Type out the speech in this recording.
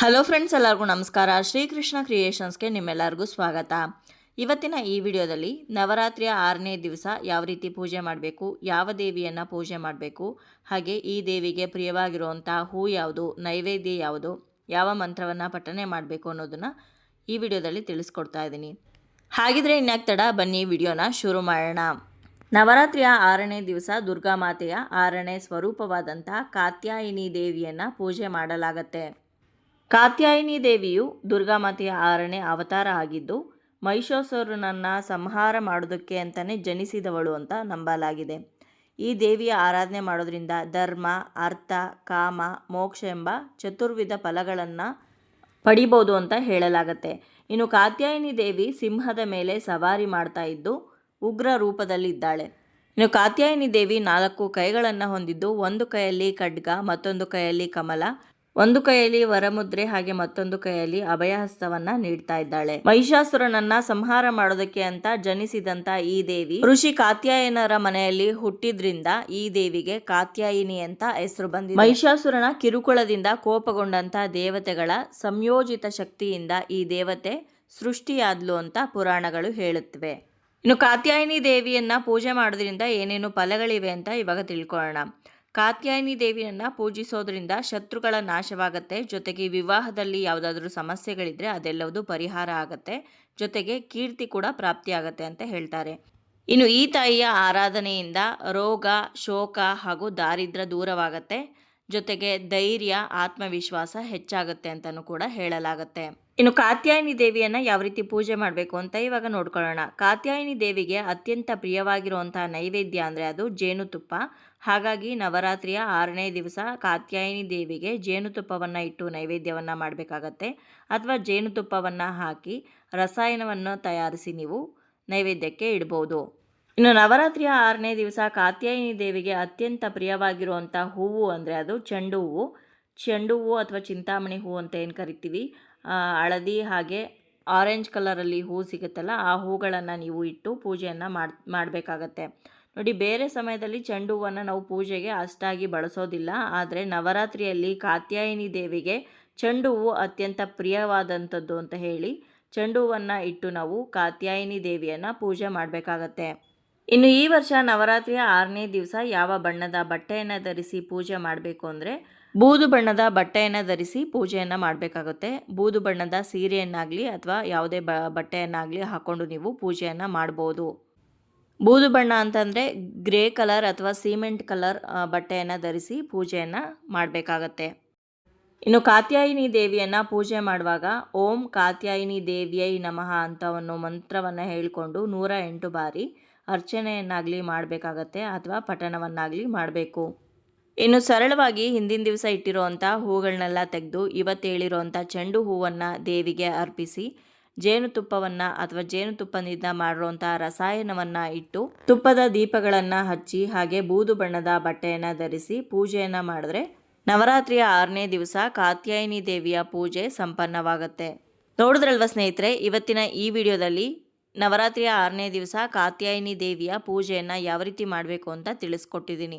Hello friends ಎಲ್ಲರಿಗೂ ನಮಸ್ಕಾರ. ಶ್ರೀಕೃಷ್ಣ ಕ್ರಿಯೇಷನ್ಸ್ಗೆ ನಿಮ್ಮೆಲ್ಲರಿಗೂ ಸ್ವಾಗತ. ಇವತ್ತಿನ ಈ ವಿಡಿಯೋದಲ್ಲಿ ನವರಾತ್ರಿಯ ಆರನೇ ದಿವಸ ಯಾವ ರೀತಿ ಪೂಜೆ ಮಾಡಬೇಕು, ಯಾವ ದೇವಿಯನ್ನು ಪೂಜೆ ಮಾಡಬೇಕು, ಹಾಗೆ ಈ ದೇವಿಗೆ ಪ್ರಿಯವಾಗಿರುವಂಥ ಹೂ ಯಾವುದು, ನೈವೇದ್ಯ ಯಾವುದು, ಯಾವ ಮಂತ್ರವನ್ನು ಪಠನೆ ಮಾಡಬೇಕು ಅನ್ನೋದನ್ನು ಈ ವಿಡಿಯೋದಲ್ಲಿ ತಿಳಿಸ್ಕೊಡ್ತಾ ಇದ್ದೀನಿ. ಹಾಗಿದ್ರೆ ತಡ ಬನ್ನಿ ವಿಡಿಯೋನ ಶುರು ಮಾಡೋಣ. ನವರಾತ್ರಿಯ ಆರನೇ ದಿವಸ ದುರ್ಗಾಮಾತೆಯ ಆರನೇ ಸ್ವರೂಪವಾದಂಥ ಕಾತ್ಯಾಯಿನಿ ದೇವಿಯನ್ನು ಪೂಜೆ ಮಾಡಲಾಗತ್ತೆ. ಕಾತ್ಯಾಯಿನಿ ದೇವಿಯು ದುರ್ಗಾಮಾತೆಯ ಆರನೇ ಅವತಾರ ಆಗಿದ್ದು, ಮಹಿಷಾಸುರನನ್ನು ಸಂಹಾರ ಮಾಡೋದಕ್ಕೆ ಅಂತಲೇ ಜನಿಸಿದವಳು ಅಂತ ನಂಬಲಾಗಿದೆ. ಈ ದೇವಿಯ ಆರಾಧನೆ ಮಾಡೋದ್ರಿಂದ ಧರ್ಮ, ಅರ್ಥ, ಕಾಮ, ಮೋಕ್ಷ ಎಂಬ ಚತುರ್ವಿಧ ಫಲಗಳನ್ನು ಪಡಿಬೋದು ಅಂತ ಹೇಳಲಾಗತ್ತೆ. ಇನ್ನು ಕಾತ್ಯಾಯಿನಿ ದೇವಿ ಸಿಂಹದ ಮೇಲೆ ಸವಾರಿ ಮಾಡ್ತಾ ಇದ್ದು, ಉಗ್ರ ರೂಪದಲ್ಲಿದ್ದಾಳೆ. ಇನ್ನು ಕಾತ್ಯಾಯಿನಿ ದೇವಿ ನಾಲ್ಕು ಕೈಗಳನ್ನು ಹೊಂದಿದ್ದು, ಒಂದು ಕೈಯಲ್ಲಿ ಖಡ್ಗ, ಮತ್ತೊಂದು ಕೈಯಲ್ಲಿ ಕಮಲ ಒಂದು ಕೈಯಲ್ಲಿ ವರಮುದ್ರೆ ಹಾಗೆ ಮತ್ತೊಂದು ಕೈಯಲ್ಲಿ ಅಭಯಹಸ್ತವನ್ನ ನೀಡ್ತಾ ಇದ್ದಾಳೆ. ಮಹಿಷಾಸುರನನ್ನ ಸಂಹಾರ ಮಾಡೋದಕ್ಕೆ ಅಂತ ಜನಿಸಿದಂತ ಈ ದೇವಿ ಋಷಿ ಕಾತ್ಯಾಯನರ ಮನೆಯಲ್ಲಿ ಹುಟ್ಟಿದ್ರಿಂದ ಈ ದೇವಿಗೆ ಕಾತ್ಯಾಯಿನಿ ಅಂತ ಹೆಸರು ಬಂದಿದೆ. ಮಹಿಷಾಸುರನ ಕಿರುಕುಳದಿಂದ ಕೋಪಗೊಂಡಂತ ದೇವತೆಗಳ ಸಂಯೋಜಿತ ಶಕ್ತಿಯಿಂದ ಈ ದೇವತೆ ಸೃಷ್ಟಿಯಾದ್ಲು ಅಂತ ಪುರಾಣಗಳು ಹೇಳುತ್ತವೆ. ಇನ್ನು ಕಾತ್ಯಾಯಿನಿ ದೇವಿಯನ್ನ ಪೂಜೆ ಮಾಡೋದ್ರಿಂದ ಏನೇನು ಫಲಗಳಿವೆ ಅಂತ ಇವಾಗ ತಿಳ್ಕೊಳ್ಳೋಣ. ಕಾತ್ಯಾಯಿನಿ ದೇವಿಯನ್ನು ಪೂಜಿಸೋದ್ರಿಂದ ಶತ್ರುಗಳ ನಾಶವಾಗತ್ತೆ. ಜೊತೆಗೆ ವಿವಾಹದಲ್ಲಿ ಯಾವುದಾದ್ರೂ ಸಮಸ್ಯೆಗಳಿದ್ರೆ ಅದೆಲ್ಲವೂ ಪರಿಹಾರ ಆಗತ್ತೆ. ಜೊತೆಗೆ ಕೀರ್ತಿ ಕೂಡ ಪ್ರಾಪ್ತಿಯಾಗತ್ತೆ ಅಂತ ಹೇಳ್ತಾರೆ. ಇನ್ನು ಈ ತಾಯಿಯ ಆರಾಧನೆಯಿಂದ ರೋಗ, ಶೋಕ ಹಾಗೂ ದಾರಿದ್ರ್ಯ ದೂರವಾಗತ್ತೆ. ಜೊತೆಗೆ ಧೈರ್ಯ, ಆತ್ಮವಿಶ್ವಾಸ ಹೆಚ್ಚಾಗುತ್ತೆ ಅಂತಲೂ ಕೂಡ ಹೇಳಲಾಗತ್ತೆ. ಇನ್ನು ಕಾತ್ಯಾಯಿನಿ ದೇವಿಯನ್ನು ಯಾವ ರೀತಿ ಪೂಜೆ ಮಾಡಬೇಕು ಅಂತ ಇವಾಗ ನೋಡ್ಕೊಳ್ಳೋಣ. ಕಾತ್ಯಾಯಿನಿ ದೇವಿಗೆ ಅತ್ಯಂತ ಪ್ರಿಯವಾಗಿರುವಂತಹ ನೈವೇದ್ಯ ಅಂದರೆ ಅದು ಜೇನುತುಪ್ಪ. ಹಾಗಾಗಿ ನವರಾತ್ರಿಯ ಆರನೇ ದಿವಸ ಕಾತ್ಯಾಯಿನಿ ದೇವಿಗೆ ಜೇನುತುಪ್ಪವನ್ನು ಇಟ್ಟು ನೈವೇದ್ಯವನ್ನು ಮಾಡಬೇಕಾಗತ್ತೆ. ಅಥವಾ ಜೇನುತುಪ್ಪವನ್ನು ಹಾಕಿ ರಸಾಯನವನ್ನು ತಯಾರಿಸಿ ನೀವು ನೈವೇದ್ಯಕ್ಕೆ ಇಡ್ಬೋದು. ಇನ್ನು ನವರಾತ್ರಿಯ ಆರನೇ ದಿವಸ ಕಾತ್ಯಾಯಿನಿ ದೇವಿಗೆ ಅತ್ಯಂತ ಪ್ರಿಯವಾಗಿರುವಂಥ ಹೂವು ಅಂದರೆ ಅದು ಚೆಂಡು ಹೂವು. ಚೆಂಡು ಹೂವು ಅಥವಾ ಚಿಂತಾಮಣಿ ಹೂವು ಅಂತ ಏನು ಕರಿತೀವಿ? ಹಳದಿ ಹಾಗೆ ಆರೆಂಜ್ ಕಲರಲ್ಲಿ ಹೂ ಸಿಗುತ್ತಲ್ಲ, ಆ ಹೂಗಳನ್ನು ನೀವು ಇಟ್ಟು ಪೂಜೆಯನ್ನು ಮಾಡಿ, ಮಾಡಬೇಕಾಗತ್ತೆ. ನೋಡಿ, ಬೇರೆ ಸಮಯದಲ್ಲಿ ಚೆಂಡು ಹೂವನ್ನು ನಾವು ಪೂಜೆಗೆ ಅಷ್ಟಾಗಿ ಬಳಸೋದಿಲ್ಲ, ಆದರೆ ನವರಾತ್ರಿಯಲ್ಲಿ ಕಾತ್ಯಾಯಿನಿ ದೇವಿಗೆ ಚೆಂಡು ಹೂವು ಅತ್ಯಂತ ಪ್ರಿಯವಾದಂಥದ್ದು ಅಂತ ಹೇಳಿ ಚೆಂಡು ಹೂವನ್ನು ಇಟ್ಟು ನಾವು ಕಾತ್ಯಾಯಿನಿ ದೇವಿಯನ್ನು ಪೂಜೆ ಮಾಡಬೇಕಾಗತ್ತೆ. ಇನ್ನು ಈ ವರ್ಷ ನವರಾತ್ರಿಯ ಆರನೇ ದಿವಸ ಯಾವ ಬಣ್ಣದ ಬಟ್ಟೆಯನ್ನು ಧರಿಸಿ ಪೂಜೆ ಮಾಡಬೇಕು ಅಂದರೆ ಬೂದು ಬಣ್ಣದ ಬಟ್ಟೆಯನ್ನು ಧರಿಸಿ ಪೂಜೆಯನ್ನು ಮಾಡಬೇಕಾಗುತ್ತೆ. ಬೂದು ಬಣ್ಣದ ಸೀರೆಯನ್ನಾಗಲಿ ಅಥವಾ ಯಾವುದೇ ಬ, ಬಟ್ಟೆಯನ್ನಾಗಲಿ ಹಾಕ್ಕೊಂಡು ನೀವು ಪೂಜೆಯನ್ನು ಮಾಡ್ಬೋದು. ಬೂದು ಬಣ್ಣ ಅಂತಂದರೆ ಗ್ರೇ ಕಲರ್ ಅಥವಾ ಸಿಮೆಂಟ್ ಕಲರ್ ಬಟ್ಟೆಯನ್ನು ಧರಿಸಿ ಪೂಜೆಯನ್ನು ಮಾಡಬೇಕಾಗತ್ತೆ. ಇನ್ನು ಕಾತ್ಯಾಯಿನಿ ದೇವಿಯನ್ನು ಪೂಜೆ ಮಾಡುವಾಗ ಓಂ ಕಾತ್ಯಾಯಿನಿ ದೇವಿಯೈ ನಮಃ ಅಂತ ಅನ್ನೋ ಮಂತ್ರವನ್ನು ಹೇಳಿಕೊಂಡು ನೂರ ಎಂಟು ಬಾರಿ ಅರ್ಚನೆಯನ್ನಾಗಲಿ ಮಾಡಬೇಕಾಗತ್ತೆ ಅಥವಾ ಪಠಣವನ್ನಾಗಲಿ ಮಾಡಬೇಕು. ಇನ್ನು ಸರಳವಾಗಿ ಹಿಂದಿನ ದಿವಸ ಇಟ್ಟಿರುವಂಥ ಹೂಗಳನ್ನೆಲ್ಲ ತೆಗೆದು ಇವತ್ತು ಹೇಳಿರುವಂಥ ಚೆಂಡು ಹೂವನ್ನು ದೇವಿಗೆ ಅರ್ಪಿಸಿ ಜೇನುತುಪ್ಪವನ್ನು ಅಥವಾ ಜೇನುತುಪ್ಪದಿಂದ ಮಾಡಿರುವಂಥ ರಸಾಯನವನ್ನು ಇಟ್ಟು ತುಪ್ಪದ ದೀಪಗಳನ್ನು ಹಚ್ಚಿ ಹಾಗೆ ಬೂದು ಬಣ್ಣದ ಬಟ್ಟೆಯನ್ನು ಧರಿಸಿ ಪೂಜೆಯನ್ನು ಮಾಡಿದ್ರೆ ನವರಾತ್ರಿಯ ಆರನೇ ದಿವಸ ಕಾತ್ಯಾಯಿನಿ ದೇವಿಯ ಪೂಜೆ ಸಂಪನ್ನವಾಗುತ್ತೆ. ನೋಡಿದ್ರಲ್ವ ಸ್ನೇಹಿತರೆ, ಇವತ್ತಿನ ಈ ವಿಡಿಯೋದಲ್ಲಿ ನವರಾತ್ರಿಯ ಆರನೇ ದಿವಸ ಕಾತ್ಯಾಯಿನಿ ದೇವಿಯ ಪೂಜೆಯನ್ನು ಯಾವ ರೀತಿ ಮಾಡಬೇಕು ಅಂತ ತಿಳಿಸ್ಕೊಟ್ಟಿದ್ದೀನಿ.